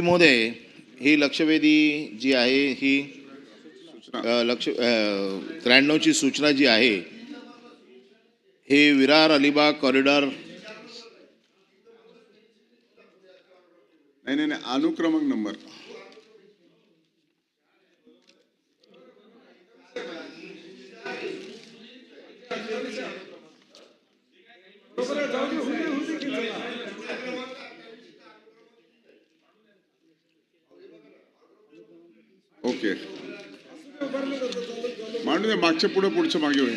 महोदय ही लक्षवेधी जी आहे ही लक्ष त्र्याण्णवची सूचना जी आहे हे विरार अलिबाग कॉरिडॉर नाही नाही नाही अनुक्रमांक नंबर. ओके. मांडू दे मागच्या पुढे पुढच्या मागे होईल.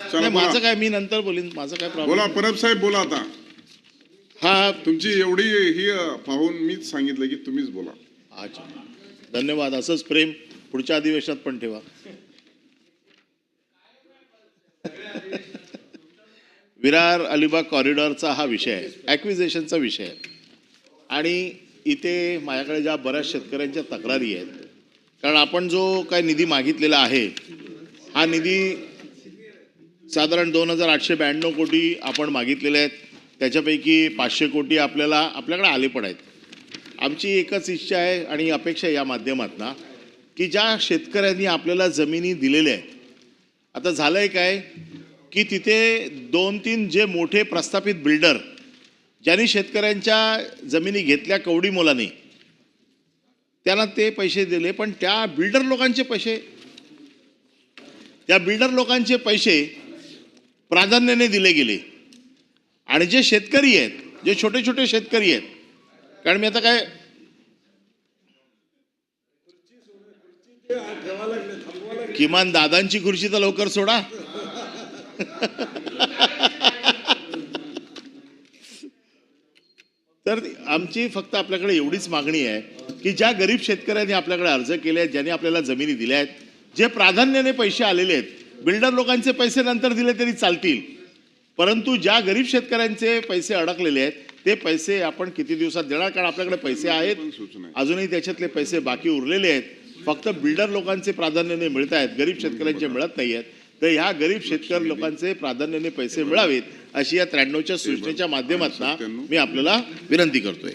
चला नाही, माझं बोला. काय मी नंतर बोलीन माझं काय प्रॉब्लेम बोला परब साहेब बोला आता. हा. तुमची एवढी ही अ, पाहून मीच सांगितलं की तुम्हीच बोला. अच्छा. धन्यवाद असंच प्रेम पुढच्या अधिवेशनात पण ठेवा. विरार अलिबाग कॉरिडॉरचा हा विषय आहे ॲक्विझेशनचा विषय आहे. आणि इथे माझ्याकडे ज्या बऱ्याच शेतकऱ्यांच्या तक्रारी आहेत कारण आपण जो काय निधी मागितलेला आहे हा निधी साधारण दोन हजार आठशे ब्याण्णव कोटी आपण मागितलेले आहेत. त्याच्यापैकी पाचशे कोटी आपल्याला आपल्याकडे आले पण आहेत. आमची एकच इच्छा आहे आणि अपेक्षा या माध्यमातनं की ज्या शेतकऱ्यांनी आपल्याला जमिनी दिलेल्या आहेत आता झालं आहे काय की तिथे दोन तीन जे मोठे प्रस्थापित बिल्डर ज्यांनी शेतकऱ्यांच्या जमिनी घेतल्या कवडी मोलाने त्यांना ते पैसे दिले पण त्या बिल्डर लोकांचे पैसे त्या बिल्डर लोकांचे पैसे प्राधान्याने दिले गेले. आणि जे शेतकरी आहेत जे छोटे छोटे शेतकरी आहेत कारण मी आता काय किमान दादांची खुर्ची तर लवकर सोडा. तर आमची फक्त आपल्याकडे एवढीच मागणी आहे. की ज्या गरीब शेतकऱ्यांनी आपल्याकडे अर्ज केले आहेत ज्यांनी आपल्याला जमिनी दिल्या आहेत जे प्राधान्याने पैसे आलेले आहेत बिल्डर लोकांचे पैसे नंतर दिले तरी चालतील. परंतु ज्या गरीब शेतकऱ्यांचे पैसे अडकलेले आहेत ते पैसे आपण किती दिवसात देणार? कारण आपल्याकडे पैसे आहेत. अजूनही त्याच्यातले पैसे बाकी उरलेले आहेत. फक्त बिल्डर लोकांचे प्राधान्याने मिळत आहेत. गरीब शेतकऱ्यांचे मिळत नाही आहेत. तर ह्या गरीब शेतकरी लोकांचे प्राधान्याने पैसे मिळावेत अशी या त्र्याण्णवच्या सूचनेच्या माध्यमातून मी आपल्याला विनंती करतोय.